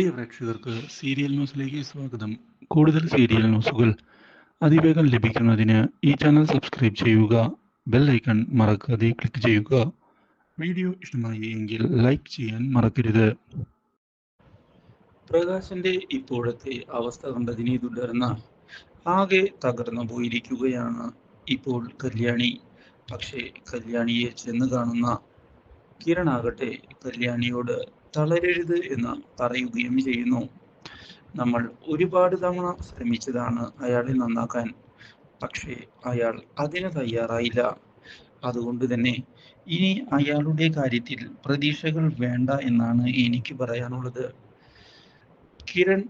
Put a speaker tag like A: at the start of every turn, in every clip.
A: പ്രിയ പ്രേക്ഷകർക്ക് സീരിയൽ ന്യൂസിലേക്ക് സ്വാഗതം. കൂടുതൽ സീരിയൽ ന്യൂസുകൾ അതിവേഗം ലഭിക്കുന്നതിന് ഈ ചാനൽ സബ്സ്ക്രൈബ് ചെയ്യുക ബെൽ ഐക്കൺ മറക്കാതെ ക്ലിക്ക് ചെയ്യുക. വീഡിയോ ഇഷ്ടമായി എങ്കിൽ ലൈക്ക് ചെയ്യാൻ മറക്കരുത്. പ്രകാശിന്റെ ഇപ്പോഴത്തെ അവസ്ഥ കണ്ടതിനെ തുടർന്ന് ആകെ തകർന്നു പോയിരിക്കുകയാണ് ഇപ്പോൾ കല്യാണി. പക്ഷേ കല്യാണിയെ ചെന്ന് കാണുന്ന കിരണാകട്ടെ കല്യാണിയോട് തളരരുത് എന്ന് പറയുകയും ചെയ്യുന്നു. നമ്മൾ ഒരുപാട് തവണ ശ്രമിച്ചതാണ് അയാളെ നന്നാക്കാൻ. പക്ഷേ അയാൾ അതിന് തയ്യാറായില്ല. അതുകൊണ്ട് തന്നെ ഇനി അയാളുടെ കാര്യത്തിൽ പ്രതീക്ഷകൾ വേണ്ട എന്നാണ് എനിക്ക് പറയാനുള്ളത്. കിരൺ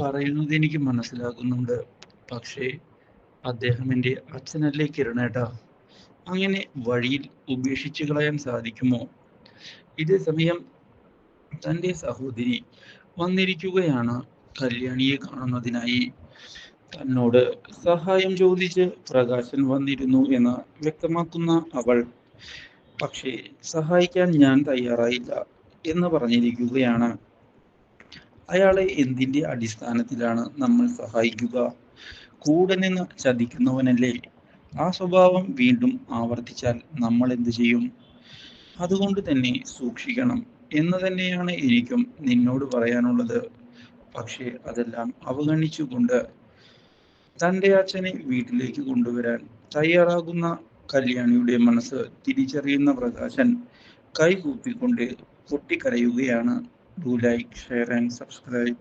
A: പറയുന്നത് എനിക്ക് മനസ്സിലാകുന്നുണ്ട്. പക്ഷേ അദ്ദേഹം എന്റെ അച്ഛനല്ലേ കിരണേട്ട? അങ്ങനെ വഴിയിൽ ഉപേക്ഷിച്ചു കളയാൻ സാധിക്കുമോ? ഇതേ സമയം തന്റെ സഹോദരി വന്നിരിക്കുകയാണ് കല്യാണിയെ കാണുന്നതിനായി. തന്നോട് സഹായം ചോദിച്ച് പ്രകാശൻ വന്നിരുന്നു എന്ന് വ്യക്തമാക്കുന്ന അവൾ പക്ഷേ സഹായിക്കാൻ ഞാൻ തയ്യാറായില്ല എന്ന് പറഞ്ഞിരിക്കുകയാണ്. അയാളെ എന്തിന്റെ അടിസ്ഥാനത്തിലാണ് നമ്മൾ സഹായിക്കുക? കൂടെ നിന്ന് ചതിക്കുന്നവനല്ലേ? ആ സ്വഭാവം വീണ്ടും ആവർത്തിച്ചാൽ നമ്മൾ എന്ത് ചെയ്യും? അതുകൊണ്ട് തന്നെ സൂക്ഷിക്കണം എന്ന് തന്നെയാണ് എനിക്കും നിന്നോട് പറയാനുള്ളത്. പക്ഷേ അതെല്ലാം അവഗണിച്ചുകൊണ്ട് തന്റെ അച്ഛനെ വീട്ടിലേക്ക് കൊണ്ടുവരാൻ തയ്യാറാകുന്ന കല്യാണിയുടെ മനസ്സ് തിരിച്ചറിയുന്ന പ്രകാശൻ കൈകൂപ്പിക്കൊണ്ട് പൊട്ടിക്കരയുകയാണ്. Do like share and subscribe